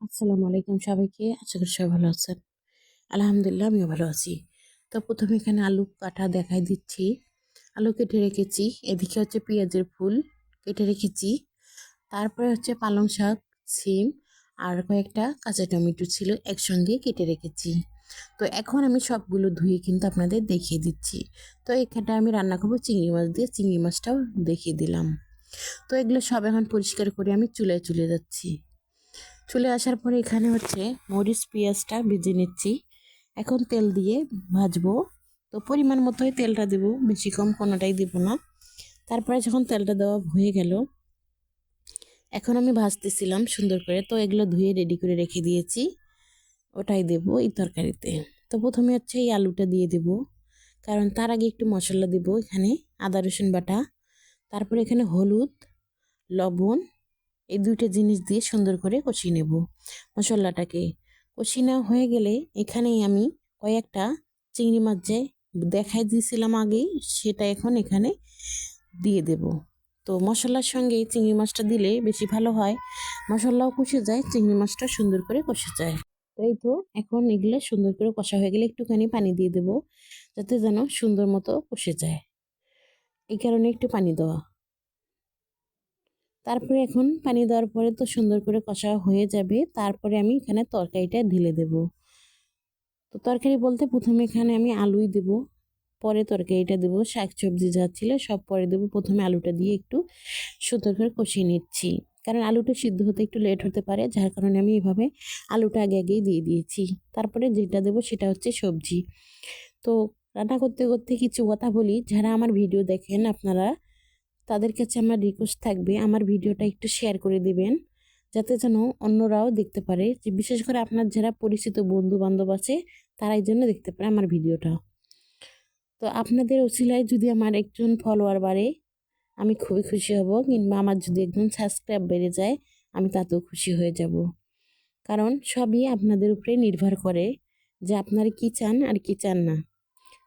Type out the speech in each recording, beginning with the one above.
আসসালামু আলাইকুম সবাইকে। আশা করি সবাই ভালো আছেন। আলহামদুলিল্লাহ, আমিও ভালো আছি। তো প্রথমে এখানে আলু কাটা দেখাই দিচ্ছি। আলু কেটে রেখেছি। এদিকে হচ্ছে পেঁয়াজের ফুল কেটে রেখেছি। তারপরে হচ্ছে পালং শাক, সিম আর কয়েকটা কাঁচা টমেটো ছিল একসঙ্গে কেটে রেখেছি। তো এখন আমি সবগুলো ধুয়ে কিন্তু আপনাদের দেখিয়ে দিচ্ছি। তো এখানটা আমি রান্না করব চিংড়ি মাছ দিয়ে। চিংড়ি মাছটাও দেখিয়ে দিলাম। তো এগুলো সব এখন পরিষ্কার করে আমি চুলায় চলে যাচ্ছি। চলে আসার পরে এখানে হচ্ছে মরিচ পেঁয়াজটা ভেজে নিচ্ছি। এখন তেল দিয়ে ভাজবো। তো পরিমাণ মতোই তেলটা দেবো, বেশি কম কোনোটাই দেব না। তারপরে যখন তেলটা দেওয়া হয়ে গেল, এখন আমি ভাজতেছিলাম সুন্দর করে। তো এগুলো ধুয়ে রেডি করে রেখে দিয়েছি, ওটাই দেব এই তরকারিতে। তো প্রথমে হচ্ছে এই আলুটা দিয়ে দেব, কারণ তার আগে একটু মশলা দেব এখানে, আদা রসুন বাটা। তারপরে এখানে হলুদ, লবণ এই দুইটা জিনিস দিয়ে সুন্দর করে কষিয়ে নেব। মশলাটাকে কষিয়ে নেওয়া হয়ে গেলে এখানেই আমি কয়েকটা চিংড়ি মাছ যে দেখাই দিয়েছিলাম আগেই, সেটা এখন এখানে দিয়ে দেব। তো মশলার সঙ্গে চিংড়ি মাছটা দিলে বেশি ভালো হয়। মশলাও কষে যায়, চিংড়ি মাছটা সুন্দর করে কষে যায়। এই তো এখন এগুলো সুন্দর করে কষা হয়ে গেলে একটুখানি পানি দিয়ে দেবো, যাতে যেন সুন্দর মতো কষে যায়। এই কারণে একটু পানি দেওয়া। তারপরে এখন পানি দেওয়ার পরে তো সুন্দর করে কষা হয়ে যাবে। তারপরে আমি এখানে তরকারিটা ঢেলে দেব। তো তরকারি বলতে প্রথমে এখানে আমি আলুই দেব, পরে তরকারিটা দেবো শাক সবজি যা ছিল সব পরে দেবো। প্রথমে আলুটা দিয়ে একটু সুন্দর করে কষিয়ে নিচ্ছি। কারণ আলুটা সিদ্ধ হতে একটু লেট হতে পারে, যার কারণে আমি এভাবে আলুটা আগে আগেই দিয়ে দিয়েছি। তারপরে যেটা দেবো সেটা হচ্ছে সবজি। তো রান্না করতে করতে কিছু কথা বলি। যারা আমার ভিডিও দেখেন আপনারা তাদের কাছে আমার রিকোয়েস্ট থাকবে, আমার ভিডিওটা একটু শেয়ার করে দিবেন, যাতে যেন অন্যরাও দেখতে পারে যে বিশেষ করে আপনার যারা পরিচিত বন্ধু বান্ধব আছে, তারাই জন্য দেখতে পারে আমার ভিডিওটা। তো আপনাদের ওসিলায় যদি আমার একজন ফলোয়ার বাড়ে, আমি খুবই খুশি হব, কিংবা আমার যদি একজন সাবস্ক্রাইব বেড়ে যায়, আমি তাতেও খুশি হয়ে যাব। কারণ সবই আপনাদের উপরে নির্ভর করে যে আপনারা কি চান আর কি চান না।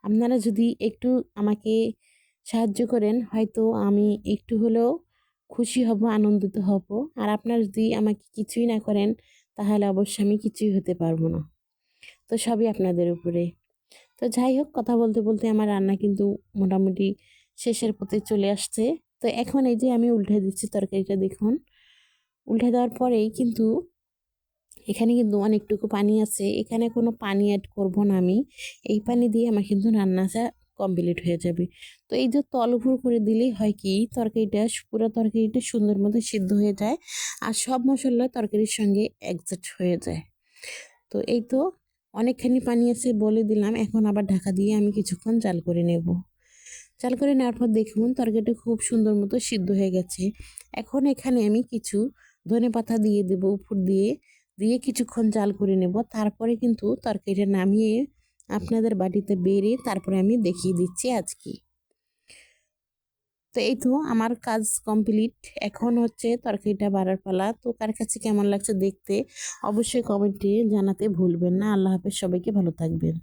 আপনারা যদি একটু আমাকে সাহায্য করেন, হয়তো আমি একটু হলেও খুশি হব, আনন্দিত হব। আর আপনার যদি আমাকে কিছুই না করেন, তাহলে অবশ্যই আমি কিছুই হতে পারব না। তো সবই আপনাদের উপরে। তো যাই হোক, কথা বলতে বলতে আমার রান্না কিন্তু মোটামুটি শেষের পথে চলে আসছে। তো এখন এই যে আমি উল্টে দিচ্ছি তরকারিটা দেখুন। উল্টে দেওয়ার পরেই কিন্তু এখানে কিন্তু অনেকটুকু পানি আছে। এখানে কোনো পানি অ্যাড করব না আমি। এই পানি দিয়ে আমার কিন্তু রান্নাটা কমপ্লিট হয়ে যাবে। তো এই যে তল উপর করে দিলেই হয় কি তরকারিটা পুরো তরকারিটা সুন্দর মতো সিদ্ধ হয়ে যায় আর সব মশলা তরকারির সঙ্গে অ্যাডজাস্ট হয়ে যায়। তো এই তো অনেকখানি পানি আছে বলে দিলাম, এখন আবার ঢাকা দিয়ে আমি কিছুক্ষণ জাল করে নেব। চাল করে নেওয়ার পর দেখুন তরকারিটা খুব সুন্দর মতো সিদ্ধ হয়ে গেছে। এখন এখানে আমি কিছু ধনে পাতা দিয়ে দেবো, উপর দিয়ে দিয়ে কিছুক্ষণ জাল করে নেব। তারপরে কিন্তু তরকারিটা নামিয়ে আপনাদের বাড়িতে বেরিয়ে তারপরে আমি দেখিয়ে দিচ্ছি আজকে। তো এই তো আমার কাজ কমপ্লিট এখন হচ্ছে তরকারিটা বাড়ার পালা। তো কার কাছে কেমন লাগছে দেখতে অবশ্যই কমেন্টে জানাতে ভুলবেন না। আল্লাহ হাফেজ। সবাইকে ভালো থাকবেন।